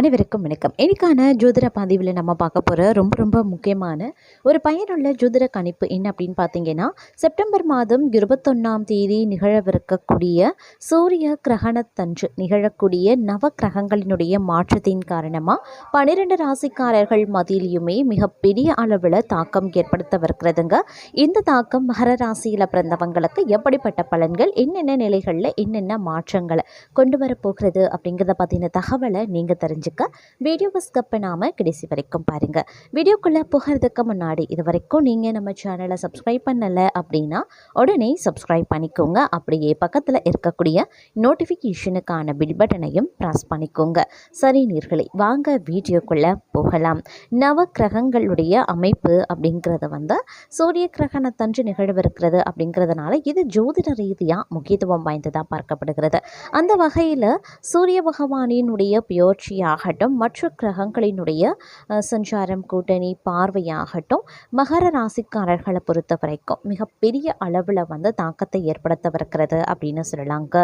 அனைவருக்கும் வணக்கம். இன்னைக்கான ஜோதிட பதிவில் நம்ம பார்க்க போகிற ரொம்ப ரொம்ப முக்கியமான ஒரு பயனுள்ள ஜோதிட கணிப்பு என்ன அப்படின்னு பார்த்தீங்கன்னா செப்டம்பர் மாதம் இருபத்தொன்னாம் தேதி நிகழவிருக்கக்கூடிய சூரிய கிரகணத்தன்று நிகழக்கூடிய நவ கிரகங்களினுடைய மாற்றத்தின் காரணமாக பன்னிரெண்டு ராசிக்காரர்கள் மத்தியிலையுமே மிகப்பெரிய அளவில் தாக்கம் ஏற்படுத்தவிருக்கிறதுங்க. இந்த தாக்கம் மகர ராசியில் பிறந்தவங்களுக்கு எப்படிப்பட்ட பலன்கள் என்னென்ன நிலைகளில் என்னென்ன மாற்றங்களை கொண்டு வரப்போகிறது அப்படிங்கிறத பற்றின தகவலை நீங்கள் தெரிஞ்சுக்க வீடியோவை ஸ்கப் பண்ணாமல் கடைசி வரைக்கும் பாருங்கள் வீடியோக்குள்ளே போகிறதுக்கு முன்னாடி இது வரைக்கும் நீங்கள் நம்ம சேனலை சப்ஸ்கிரைப் பண்ணலை அப்படின்னா உடனே சப்ஸ்கிரைப் பண்ணிக்கோங்க. அப்படியே பக்கத்தில் இருக்கக்கூடிய நோட்டிஃபிகேஷனுக்கான பில் பட்டனையும் ப்ரெஸ் பண்ணிக்கோங்க. சரி நீர்களை வாங்க வீடியோக்குள்ளே போகலாம். நவ கிரகங்களுடைய அமைப்பு அப்படிங்கிறத வந்து சூரிய கிரகணத்தன்று நிகழவிருக்கிறது அப்படிங்கிறதுனால இது ஜோதிட ரீதியாக முக்கியத்துவம் வாய்ந்ததாக பார்க்கப்படுகிறது. அந்த வகையில் சூரிய பகவானினுடைய ஆகட்டும் மற்ற கிரகங்களினுடைய சஞ்சாரம் கூட்டணி பார்வையாகட்டும் மகர ராசிக்காரர்களை பொறுத்த வரைக்கும் மிகப்பெரிய அளவில் வந்து தாக்கத்தை ஏற்படுத்தவிருக்கிறது அப்படின்னு சொல்லலாங்க.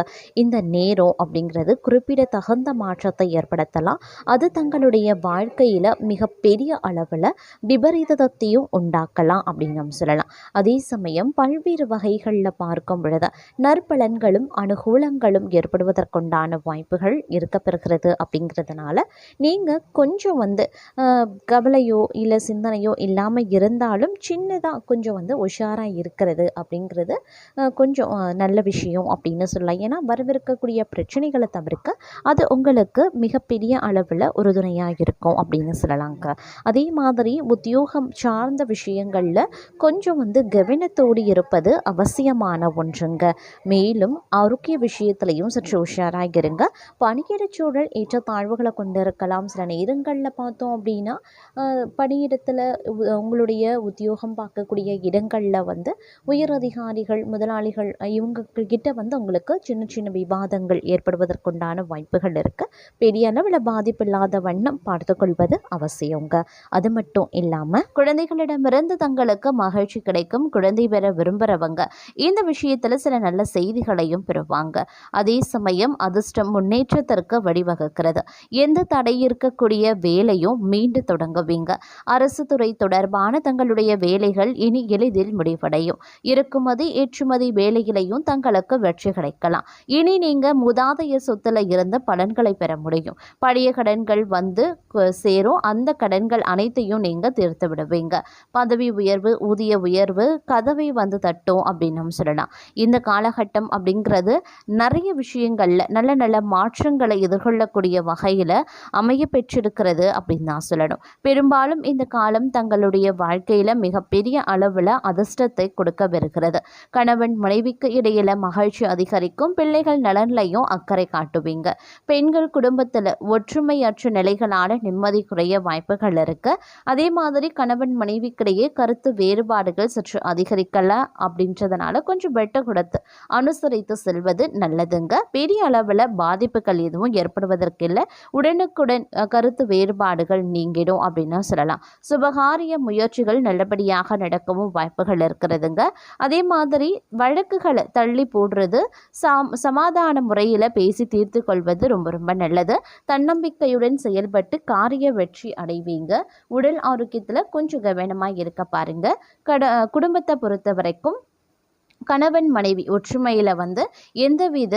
இந்த நேரம் அப்படிங்கிறது குறிப்பிட தகுந்த மாற்றத்தை ஏற்படுத்தலாம். அது தங்களுடைய வாழ்க்கையில் மிகப்பெரிய அளவில் விபரீதத்தையும் உண்டாக்கலாம் அப்படின்னு நம்ம சொல்லலாம். அதே சமயம் பல்வேறு வகைகளில் பார்க்கும் பொழுது நற்பலன்களும் அனுகூலங்களும் ஏற்படுவதற்குண்டான வாய்ப்புகள் இருக்கப்பெறுகிறது அப்படிங்கிறதுனால நீங்கள் கொஞ்சம் வந்து கவலையோ இல்லை சிந்தனையோ இல்லாமல் இருந்தாலும் சின்னதாக கொஞ்சம் வந்து உஷாராக இருக்கிறது அப்படிங்கிறது கொஞ்சம் நல்ல விஷயம் அப்படின்னு சொல்லலாம். ஏன்னா வரவிருக்கக்கூடிய பிரச்சனைகளை தவிர்க்க அது உங்களுக்கு மிகப்பெரிய அளவில் உறுதுணையாக இருக்கும் அப்படின்னு சொல்லலாங்க. அதே மாதிரி உத்தியோகம் சார்ந்த விஷயங்களில் கொஞ்சம் வந்து கவனத்தோடு இருப்பது அவசியமான ஒன்றுங்க. மேலும் ஆரோக்கிய விஷயத்துலையும் சற்று உஷாராக இருங்க. பணியிடச் சூழல் ஏற்றத்தாழ்வுகளை கொண்டு இருக்கலாம் சில நேரங்களில் பார்த்தோம் அப்படின்னா பணியிடத்தில் உங்களுடைய உத்தியோகம் பார்க்கக்கூடிய இடங்களில் வந்து உயர் அதிகாரிகள் முதலாளிகள் இவங்க கிட்ட வந்து உங்களுக்கு சின்ன சின்ன விவாதங்கள் ஏற்படுவதற்குண்டான வாய்ப்புகள் இருக்குது பெரிய அளவில் பாதிப்பு இல்லாத வண்ணம் பார்த்துக்கொள்வது அவசியங்க. அது மட்டும் இல்லாமல் குழந்தைகளிடமிருந்து தங்களுக்கு மகிழ்ச்சி கிடைக்கும். குழந்தை பெற விரும்புகிறவங்க இந்த விஷயத்தில் சில நல்ல செய்திகளையும் பெறுவாங்க. அதே சமயம் அதிர்ஷ்டம் முன்னேற்றத்திற்கு வழிவகுக்கிறது. எந்த தடை இருக்கக்கூடிய வேலையும் மீண்டு தொடங்குவீங்க. அரசு துறை தொடர்பான தங்களுடைய வேலைகள் இனி எளிதில் முடிவடையும். இறக்குமதி ஏற்றுமதி வேலையிலையும் தங்களுக்கு வெற்றி கிடைக்கலாம். இனி நீங்க முதாதைய சொத்துல இருந்து பலன்களை பெற முடியும். பழைய கடன்கள் வந்து சேரும். அந்த கடன்கள் அனைத்தையும் நீங்க தீர்த்து விடுவீங்க. பதவி உயர்வு ஊதிய உயர்வு கதவை வந்து தட்டும் அப்படின்னு நம்ம சொல்லலாம். இந்த காலகட்டம் அப்படிங்கிறது நிறைய விஷயங்கள்ல நல்ல நல்ல மாற்றங்களை எதிர்கொள்ளக்கூடிய வகையில் அமைய பெற்றிருக்கிறது அப்படின்னு தான் சொல்லணும். பெரும்பாலும் இந்த காலம் தங்களுடைய வாழ்க்கையில மிகப்பெரிய அளவில் அதிர்ஷ்டத்தை கொடுக்க வருகிறது கணவன் மனைவிக்கு இடையில மகிழ்ச்சி அதிகரிக்கும் பிள்ளைகள் நலன்லையும் அக்கறை காட்டுவீங்க. பெண்கள் குடும்பத்துல ஒற்றுமையற்ற நிலைகளான நிம்மதி குறைய வாய்ப்புகள் இருக்கு. அதே மாதிரி கணவன் மனைவிக்கிடையே கருத்து வேறுபாடுகள் சற்று அதிகரிக்கலாம் அப்படின்றதுனால கொஞ்சம் வெட்ட கொடுத்து அனுசரித்து செல்வது நல்லதுங்க. பெரிய அளவில் பாதிப்புகள் எதுவும் ஏற்படுவதற்கில்லை உடனுக்குடன் கருத்து வேறுபாடுகள் நீங்கிடும் அப்படின்னு சொல்லலாம். சுபகாரிய முயற்சிகள் நல்லபடியாக நடக்கவும் வாய்ப்புகள் இருக்கிறதுங்க. அதே மாதிரி வழக்குகளை தள்ளி போடுறது சாம் சமாதான முறையில் பேசி தீர்த்து கொள்வது ரொம்ப ரொம்ப நல்லது. தன்னம்பிக்கையுடன் செயல்பட்டு காரிய வெற்றி அடைவீங்க. உடல் ஆரோக்கியத்தில் கொஞ்சம் கவனமாக இருக்க பாருங்க. கட குடும்பத்தை பொறுத்த வரைக்கும் கணவன் மனைவி ஒற்றுமையில் வந்து எந்தவித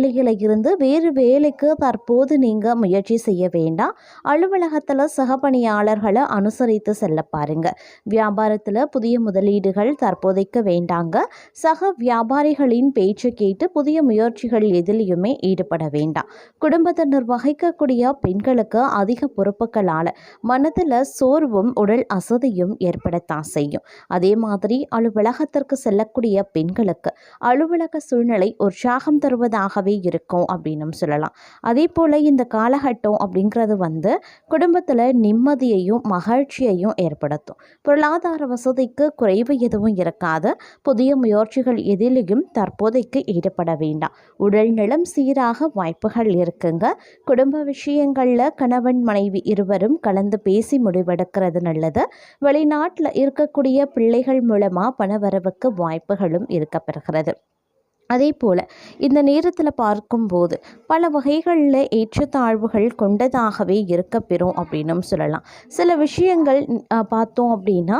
வேலைகளை இருந்து வேறு வேலைக்கு தற்போது நீங்கள் முயற்சி செய்ய வேண்டாம். அலுவலகத்தில் சக பணியாளர்களை அனுசரித்து செல்ல பாருங்க. வியாபாரத்தில் புதிய முதலீடுகள் தற்போதைக்கு வேண்டாங்க. சக வியாபாரிகளின் பேச்சு கேட்டு புதிய முயற்சிகள் எதிலையுமே ஈடுபட வேண்டாம். குடும்பத்தை நிர்வகிக்கக்கூடிய பெண்களுக்கு அதிக பொறுப்புகளால் மனதில் சோர்வும் உடல் அசதியும் ஏற்படத்தான் செய்யும். அதே மாதிரி அலுவலகத்திற்கு செல்லக்கூடிய பெண்களுக்கு அலுவலக சூழ்நிலை உற்சாகம் தருவதாகவே இருக்கும் அப்படின்னு சொல்லலாம். அதே போல் இந்த காலகட்டம் அப்படிங்கிறது வந்து குடும்பத்தில் நிம்மதியையும் மகிழ்ச்சியையும் ஏற்படுத்தும். பொருளாதார வசதிக்கு குறைவு எதுவும் இருக்காது. புதிய முயற்சிகள் எதிலையும் தற்போதைக்கு ஈடுபட வேண்டாம். உடல் நலம் சீராக வாய்ப்புகள் இருக்குங்க. குடும்ப விஷயங்களில் கணவன் மனைவி இருவரும் கலந்து பேசி முடிவெடுக்கிறது நல்லது. வெளிநாட்டில் இருக்கக்கூடிய பிள்ளைகள் மூலமாக பணவரவுக்கு வாய்ப்புகளும் இருக்கப்பெறுகிறது. அதே போல் இந்த நேரத்தில் பார்க்கும்போது பல வகைகளில் ஏற்றத்தாழ்வுகள் கொண்டதாகவே இருக்கப்பெறும் அப்படின்னும் சொல்லலாம். சில விஷயங்கள் பார்த்தோம் அப்படின்னா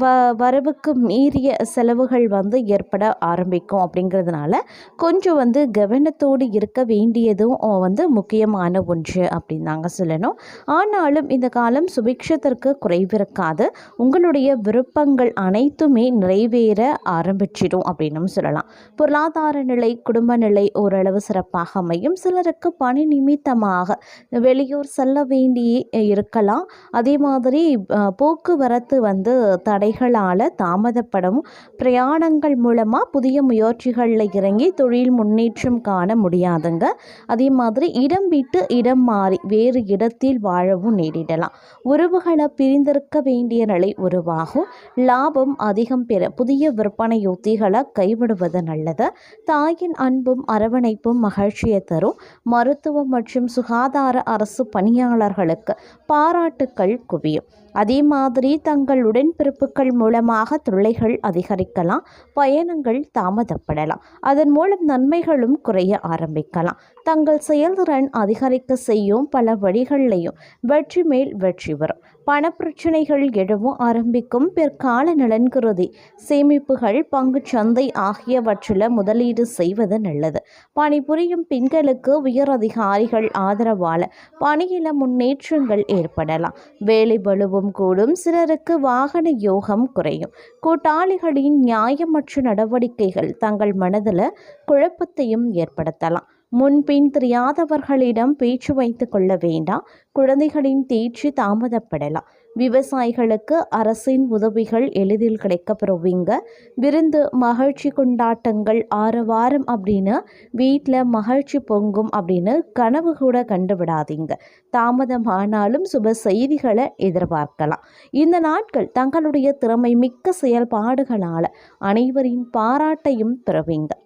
வ வரவுக்கு மீறிய செலவுகள் வந்து ஏற்பட ஆரம்பிக்கும் அப்படிங்கிறதுனால கொஞ்சம் வந்து கவனத்தோடு இருக்க வேண்டியதும் வந்து முக்கியமான ஒன்று அப்படின்னு நாங்கள் சொல்லணும். ஆனாலும் இந்த காலம் சுபிக்ஷத்திற்கு குறைவிருக்காது உங்களுடைய விருப்பங்கள் அனைத்துமே நிறைவேற ஆரம்பிச்சிடும் அப்படின்னும் சொல்லலாம். பொருளாதார நிலை குடும்ப நிலை ஓரளவு சிறப்பாக அமையும். சிலருக்கு பணி நிமித்தமாக வெளியூர் செல்ல வேண்டி இருக்கலாம். அதே மாதிரி போக்குவரத்து வந்து தடைகளால் தாமதப்படும். பிரயாணங்கள் மூலமாக புதிய முயற்சிகளில் இறங்கி தொழில் முன்னேற்றம் காண முடியாதுங்க. அதே மாதிரி இடம் விட்டு இடம் மாறி வேறு இடத்தில் வாழவும் நேரிடலாம். உறவுகளை பிரிந்திருக்க வேண்டிய நிலை உருவாகும். லாபம் அதிகம் பெற புதிய விற்பனை யுத்திகளை கைவிடுவது நல்லது. தாயின் அன்பும் அரவணைப்பும் மகிழ்ச்சியை தரும். மருத்துவம் மற்றும் சுகாதார அரசு பணியாளர்களுக்கு பாராட்டுக்கள் குவியும். அதே மாதிரி தங்கள் உடன்பிறப்புகள் மூலமாக தொல்லைகள் அதிகரிக்கலாம் பயணங்கள் தாமதப்படலாம். அதன் மூலம் நன்மைகளும் குறைய ஆரம்பிக்கலாம். தங்கள் செயல்திறன் அதிகரிக்க செய்யும் பல வழிகள்லையும் வெற்றி மேல் வெற்றி வரும். பணப்பிரச்சனைகள் எழவும் ஆரம்பிக்கும் பிற்கால நலன் கருதி சேமிப்புகள் பங்குச் சந்தை ஆகியவற்றில் முதலீடு செய்வது நல்லது. பணிபுரியும் பெண்களுக்கு உயர் அதிகாரிகள் ஆதரவால் பணியில முன்னேற்றங்கள் ஏற்படலாம். வேலை வலுவும் கூடும் சிலருக்கு வாகன யோகம் குறையும். கூட்டாளிகளின் நியாயமற்ற நடவடிக்கைகள் தங்கள் மனதில் குழப்பத்தையும் ஏற்படுத்தலாம். முன்பின் தெரியாதவர்களிடம் பேச்சு வைத்து கொள்ள வேண்டாம். குழந்தைகளின் தேர்ச்சி தாமதப்படலாம். விவசாயிகளுக்கு அரசின் உதவிகள் எளிதில் கிடைக்கப்பெறுவீங்க. விருந்து மகிழ்ச்சி கொண்டாட்டங்கள் ஆரவாரம் அப்படின்னு வீட்டில் மகிழ்ச்சி பொங்கும் அப்படின்னு கனவு கூட கண்டுவிடாதீங்க. தாமதமானாலும் சுப செய்திகளை எதிர்பார்க்கலாம். இந்த நாட்கள் தங்களுடைய திறமை மிக்க செயல்பாடுகளால் அனைவரின் பாராட்டையும் பெறுவீங்க.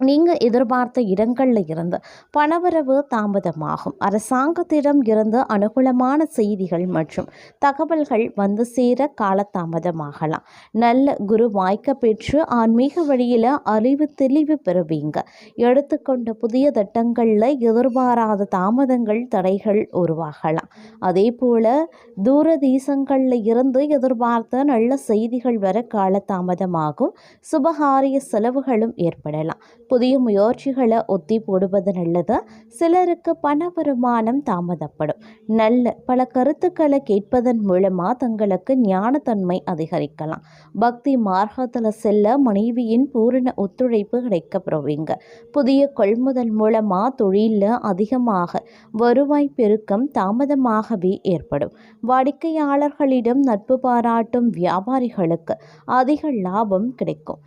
நீங்கள் எதிர்பார்த்த இடங்களில் இருந்து பணவரவு தாமதமாகும். அரசாங்கத்திடம் இருந்து அனுகூலமான செய்திகள் மற்றும் தகவல்கள் வந்து சேர காலதாமதமாகலாம். நல்ல குரு வாய்க்க பெற்று ஆன்மீக வழியில் அறிவு தெளிவு பெறுவீங்க. எடுத்துக்கொண்ட புதிய திட்டங்களில் எதிர்பாராத தாமதங்கள் தடைகள் உருவாகலாம். அதே போல் தூர தேசங்களில் இருந்து எதிர்பார்த்த நல்ல செய்திகள் வர காலதாமதமாகும். சுபகாரிய செலவுகளும் ஏற்படலாம். புதிய முயற்சிகளை ஒத்தி போடுவது நல்லது. சிலருக்கு பண வருமானம் தாமதப்படும். நல்ல பல கருத்துக்களை கேட்பதன் மூலமாக தங்களுக்கு ஞானத்தன்மை அதிகரிக்கலாம். பக்தி மார்க்கத்தில் செல்ல மனைவியின் பூரண ஒத்துழைப்பு கிடைக்கப்பெறுவீங்க. புதிய கொள்முதல் மூலமாக தொழிலில் அதிகமாக வருவாய் பெருக்கம் தாமதமாகவே ஏற்படும். வாடிக்கையாளர்களிடம் நட்பு பாராட்டும் வியாபாரிகளுக்கு அதிக லாபம் கிடைக்கும்.